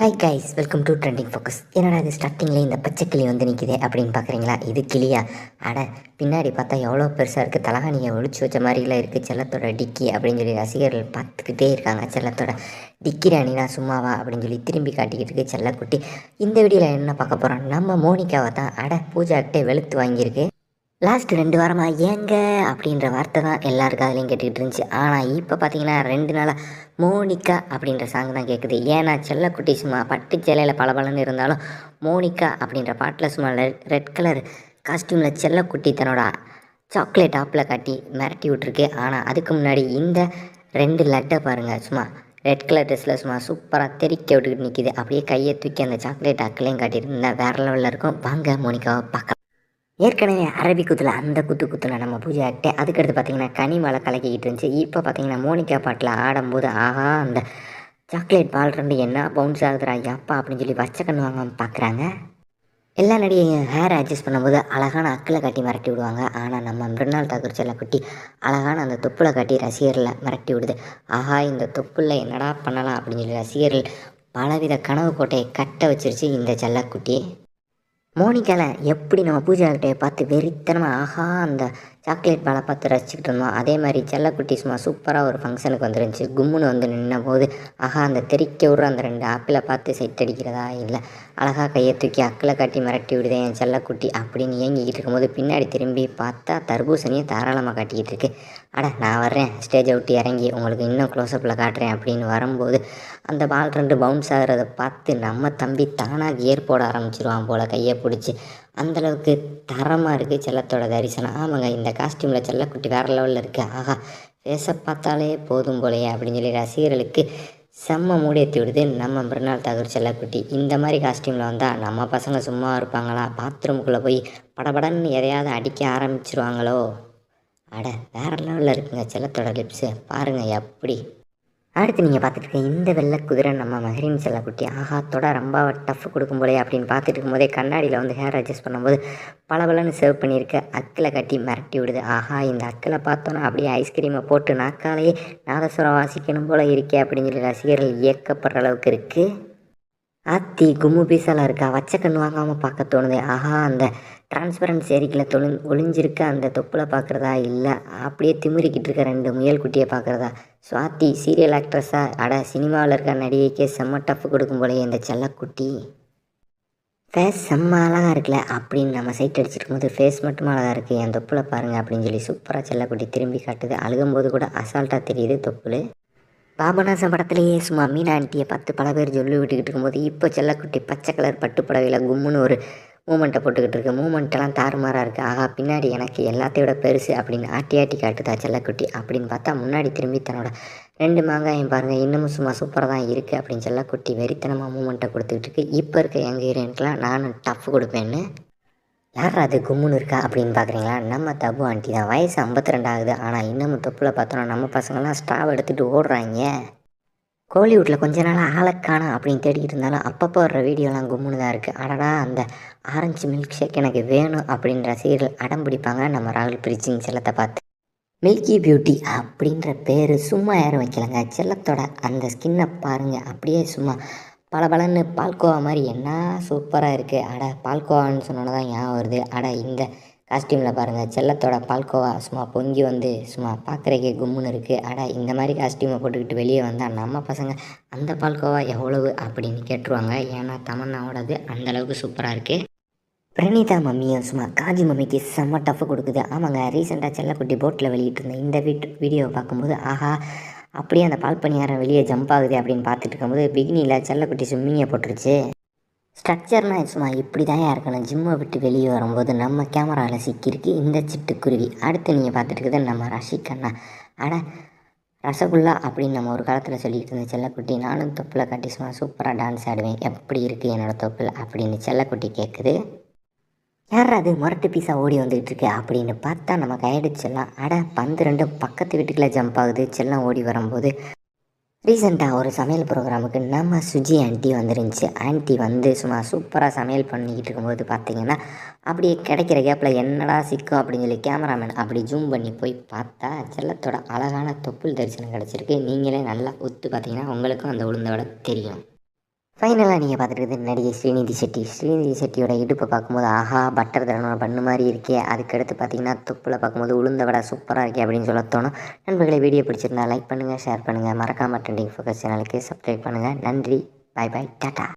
Hi guys welcome to trending focus என்னடா இது ஸ்டார்டிங்கில் இந்த பச்சை கிளி வந்து நிற்கிது அப்படின்னு பார்க்குறீங்களா இது கிளியா? அட பின்னாடி பார்த்தா எவ்வளோ பெருசாக இருக்குது தலகாணியை ஒழிச்சு வச்ச மாதிரிலாம் இருக்குது செல்லத்தோட டிக்கி அப்படின்னு சொல்லி ரசிகர்கள் பார்த்துக்கிட்டே இருக்காங்க. செல்லத்தோட டிக்கி ராணினா சும்மாவா அப்படின்னு சொல்லி திரும்பி காட்டிக்கிட்டு இருக்கு செல்லக்குட்டி. இந்த வீடியோவில் என்ன பார்க்க போகிறோம் நம்ம மோனிகாவை தான் அட பூஜாக்கிட்டே வெளுத்து வாங்கியிருக்கு. லாஸ்ட் ரெண்டு வாரமாக ஏங்க? அப்படின்ற வார்த்தை தான் எல்லார் காதுலையும் கேட்டுக்கிட்டு இருந்துச்சு. ஆனால் இப்போ பார்த்தீங்கன்னா ரெண்டு நாளாக மோனிகா அப்படின்ற சாங் தான் கேட்குது ஏன்னா செல்லக்குட்டி சும்மா பட்டு சேலையில் பளபளன்னு இருந்தாலும் மோனிகா அப்படின்ற பாட்டில் சும்மா ரெட் கலர் காஸ்டியூமில் செல்லக்குட்டி தன்னோட சாக்லேட் ஆப்பில் காட்டி மிரட்டி விட்ருக்கு ஆனால் அதுக்கு முன்னாடி இந்த ரெண்டு லட்டை பாருங்கள் சும்மா ரெட் கலர் ட்ரெஸ்ஸில் சும்மா சூப்பராக தெறிக்க விட்டுக்கிட்டு நிற்கிது அப்படியே கையை தூக்கி அந்த சாக்லேட் ஆக்களையும் காட்டியிருந்தா வேறு லெவலில் இருக்கும். வாங்க மோனிகாவை பார்க்க ஏற்கனவே அரபி குத்தில் அந்த குத்து குத்துல நம்ம பூஜை ஆகிட்டே அதுக்கடுத்து பார்த்தீங்கன்னா கனிமலை கலக்கிக்கிட்டு இருந்துச்சு. இப்போ பார்த்தீங்கன்னா மோனிகா பாட்டில் ஆடும்போது ஆஹா அந்த சாக்லேட் பால் ரெண்டு என்ன பவுன்ஸ் ஆகுதுடா அப்பா அப்படின்னு சொல்லி வச்ச கண்ணு வாங்காமல் பார்க்குறாங்க எல்லா நடிகையும் ஹேர் அட்ஜஸ்ட் பண்ணும்போது அழகான அக்கில் காட்டி மிரட்டி விடுவாங்க. ஆனால் நம்ம மிருனால் தாக்கூர் செல்லக்குட்டி அழகான அந்த தொப்புளை காட்டி ரசிகரில் மிரட்டி விடுது. ஆஹா இந்த தொப்புளில் என்னடா பண்ணலாம் அப்படின்னு சொல்லி ரசிகர்கள் பலவித கனவு கோட்டையை கட்ட வச்சிருச்சு இந்த செல்லக்குட்டி. மோனிகாவில் எப்படி நம்ம பூஜாக்கிட்டே பார்த்து வெறித்தனமாக ஆஹா அந்த சாக்லேட் பாலை பார்த்து ரசிச்சுக்கிட்டு இருந்தோம். அதே மாதிரி செல்லக்குட்டி சும்மா சூப்பராக ஒரு ஃபங்க்ஷனுக்கு வந்துருந்துச்சு. கும்முன்னு வந்து நின்ன போது ஆஹா அந்த தெறிக்க விடுற அந்த ரெண்டு ஆப்பிளை பார்த்து செட் அடிக்கிறதா? இல்லை. அழகாக கையை தூக்கி அக்கில் காட்டி மிரட்டி விடுதே என் செல்லக்குட்டி அப்படின்னு ஏங்கிக்கிட்டு இருக்கும்போது பின்னாடி திரும்பி பார்த்தா தர்பூசணியை தாராளமாக காட்டிக்கிட்டு இருக்கு. அட நான் வர்றேன். ஸ்டேஜை விட்டு இறங்கி உங்களுக்கு இன்னும் க்ளோஸ்அப்பில் காட்டுறேன் அப்படின்னு வரும்போது அந்த பால் ரெண்டு பவுன்ஸ் ஆகிறத பார்த்து நம்ம தம்பி தானாக கியர் போட ஆரம்பிச்சிருவான் போல் கையை பிடிச்சி. அந்தளவுக்கு தரமாக இருக்குது செல்லத்தோட தரிசனம். ஆமாங்க இந்த காஸ்டியூமில் செல்லக்குட்டி வேறு லெவலில் இருக்குது ஆஹா ஃபேஸை பார்த்தாலே போதும் போலையே அப்படின்னு சொல்லி ரசிகர்களுக்கு செம்ம மூடேற்றி விடுது நம்ம மிருநாள் தாகூர் செல்லக்குட்டி. இந்த மாதிரி காஸ்டியூமில் வந்தால் நம்ம பசங்க சும்மா இருப்பாங்களா? பாத்ரூமுக்குள்ளே போய் படபடன்னு எதையாவது அடிக்க ஆரம்பிச்சிருவாங்களோ? அட வேறு லெவலில் இருக்குங்க செல்லத்தோட லிப்ஸு பாருங்கள் எப்படி அடுத்து நீங்கள் பார்த்துட்டு இந்த வெள்ளை குதிரை நம்ம மஹரின் செல்லக்குட்டி. ஆஹா தொட ரொம்ப டஃப் கொடுக்கும் போலே அப்படின்னு பார்த்துட்டு இருக்கும்போதே கண்ணாடியில் வந்து ஹேர் அட்ஜஸ்ட் பண்ணும்போது பளபளன்னு சர்வ் பண்ணியிருக்க அக்கில் கட்டி மிரட்டி விடுது. ஆஹா இந்த அக்கில் பார்த்தோன்னா அப்படியே ஐஸ்கிரீமை போட்டு நாக்காலேயே நாதஸ்வரம் வாசிக்கணும் போல் இருக்கே அப்படின்னு சொல்லி ரசிகர்கள் இயக்கப்படுற அளவுக்கு இருக்குது ஆத்தி கும்மு பீஸாலாம் இருக்கா? வச்ச கண் வாங்காமல் பார்க்க தோணுது. ஆஹா அந்த டிரான்ஸ்பரன்சி அறிக்கையில் தொழு ஒளிஞ்சிருக்க அந்த தொப்பில் பார்க்குறதா இல்லை? அப்படியே திமிரிக்கிட்டு இருக்க ரெண்டு முயல் குட்டியை பார்க்குறதா சுவாதி சீரியல் ஆக்ட்ரஸாக அட சினிமாவில் இருக்க நடிகைக்கே செம்ம டஃப் கொடுக்கும் போலயே இந்த செல்லக்குட்டி. ஃபேஸ் செம்ம அழகாக இருக்குல்ல? அப்படின்னு நம்ம சைட் அடிச்சிருக்கும் போது ஃபேஸ் மட்டும் அழகாக இருக்குது என் தொப்புல பாருங்கள் அப்படின்னு சொல்லி சூப்பராக செல்லக்குட்டி திரும்பி காட்டுது. அழுகும்போது கூட அசால்ட்டாக தெரியுது தொப்புள். பாபநாசம் படத்துலேயே சும்மா மீனா ஆண்டியை பார்த்து பல பேர் சொல்லி விட்டுக்கிட்டு இருக்கும்போது இப்போ செல்லக்குட்டி பச்சை கலர் பட்டு புடவையில் கும்முன்னு ஒரு மூமெண்ட்டை போட்டுக்கிட்டு இருக்கு. மூமெண்ட்டெல்லாம் தாறுமாறாக இருக்குது ஆகா பின்னாடி எனக்கு எல்லாத்தையோட பெருசு அப்படின்னு ஆட்டி ஆட்டி காட்டுதா செல்லக்குட்டி அப்படின்னு பார்த்தா முன்னாடி திரும்பி தன்னோட ரெண்டு மாங்காயும் பாருங்கள் இன்னமும் சும்மா சூப்பராக தான் இருக்குது அப்படின்னு செல்லக்குட்டி வெறித்தனமாக மூமெண்ட்டை கொடுத்துக்கிட்டு இருக்கு. இப்போ இருக்க எங்கள் ஹீரோயின்க்கெலாம் நானும் டஃப் கொடுப்பேன்னு. யார் அது கும்முன்னு இருக்கா அப்படின்னு பார்க்குறீங்களா? நம்ம தபு ஆண்டி தான். வயசு ஐம்பத்தி ரெண்டு ஆகுது. ஆனால் இன்னமும் தொப்பில் பார்த்தோன்னா நம்ம பசங்கள்லாம் ஸ்டாவ் எடுத்துகிட்டு ஓடுறாங்க. கோலிவுட்டில் கொஞ்ச நாள் ஆளக்கானா அப்படின்னு தேடிக்கிட்டு இருந்தாலும் அப்பப்போ வர்ற வீடியோலாம் கும்முன்னு தான் இருக்குது அடடா அந்த ஆரஞ்சு மில்க் ஷேக் எனக்கு வேணும் அப்படின்னு ரசிகர்கள் அடம் பிடிப்பாங்க நம்ம ராகுல் பிரிச்சிங் செல்லத்தை பார்த்து. மில்கி பியூட்டி அப்படின்ற பேர் சும்மா யாரும் வைக்கலங்க. செல்லத்தோட அந்த ஸ்கின்னை பாருங்கள் அப்படியே சும்மா பளபளன்னு பால்கோவா மாதிரி. என்ன சூப்பராக இருக்குது அட பால்கோவான்னு சொன்னோன்னு தான் ஞாபகம் வருது. அட இந்த காஸ்டியூமில் பாருங்கள் செல்லத்தோட பால்கோவா சும்மா பொங்கி வந்து சும்மா பார்க்குறக்கே கும்முன்னு இருக்குது அட இந்த மாதிரி காஸ்டியூமை போட்டுக்கிட்டு வெளியே வந்தால் நம்ம பசங்க அந்த பால்கோவா எவ்வளவு அப்படின்னு கேட்டுருவாங்க. ஏன்னா தமன்னாவோடது அந்தளவுக்கு சூப்பராக இருக்குது பிரணீதா மம்மியும் சும்மா காஜி மம்மிக்கு செம்ம டஃப் கொடுக்குது. ஆமாங்க ரீசெண்டாக செல்லக்குட்டி போட்டில் வெளியிட்டிருந்தேன் இந்த வீட் வீடியோவை பார்க்கும்போது ஆஹா அப்படியே அந்த பால் பணியாரம் வெளியே ஜம்ப் ஆகுது அப்படின்னு பார்த்துட்டு இருக்கும்போது பிகினியில் செல்லக்குட்டி ஸ்விம்மிங்கை போட்டுருச்சு. ஸ்ட்ரக்சர்னால் சும்மா இப்படி தான் இருக்கணும்? ஜிம்மை விட்டு வெளியே வரும்போது நம்ம கேமராவில் சிக்கியிருக்கு இந்த சிட்டுக்குருவி. அடுத்து நீங்கள் பார்த்துட்டு இருக்கிறது நம்ம ரஷிகண்ணா ஆனால் ரசகுல்லா அப்படின்னு நம்ம ஒரு காலத்தில் சொல்லிட்டு இருந்த செல்லக்குட்டி நானும் தொப்பில் கட்டி சும்மா சூப்பராக டான்ஸ் ஆடுவேன். எப்படி இருக்குது என்னோடய தொப்பில் அப்படின்னு செல்லக்குட்டி கேட்குது யார் அது? முரட்டு பீஸா ஓடி வந்துகிட்டு இருக்கு. அப்படின்னு பார்த்தா நம்ம கையடிச்செல்லாம் அட பந்து ரெண்டு பக்கத்து வீட்டுக்குள்ளே ஜம்ப் ஆகுது. செல்லம் ஓடி வரும்போது ரீசெண்டாக ஒரு சமையல் ப்ரோக்ராமுக்கு நம்ம சுஜி ஆண்டி வந்துருந்துச்சு. ஆண்டி வந்து சும்மா சூப்பராக சமையல் பண்ணிக்கிட்டு இருக்கும்போது பார்த்தீங்கன்னா அப்படியே கிடைக்கிற கேப்பில் என்னடா சிக்கும் அப்படின்னு சொல்லி கேமராமேன் அப்படி ஜூம் பண்ணி போய் பார்த்தா செல்லத்தோட அழகான தொப்புள் தரிசனம் கிடச்சிருக்கு. நீங்களே நல்லா ஒத்து பார்த்தீங்கன்னா உங்களுக்கும் அந்த உளுந்தோட தெரியும். ஃபைனலாக நீங்கள் பார்த்துட்டு நடிகை ஸ்ரீநிதி செட்டி ஸ்ரீநிதி செட்டியோட இடுப்பை பார்க்கும்போது ஆஹா பட்டர் தரணும் பண்ணு மாதிரி இருக்கே. அதுக்கடுத்து பார்த்தீங்கன்னா தொப்பில் பார்க்கும்போது உளுந்த வடை சூப்பராக இருக்கே அப்படின்னு சொல்ல தோணும் நண்பர்களை வீடியோ பிடிச்சிருந்தா லைக் பண்ணுங்கள் ஷேர் பண்ணுங்கள் மறக்காமல் ட்ரெண்டிங் ஃபோக்கஸ் சேனலுக்கு சப்ஸ்கிரைப் பண்ணுங்கள் நன்றி. பாய் பாய் டாட்டா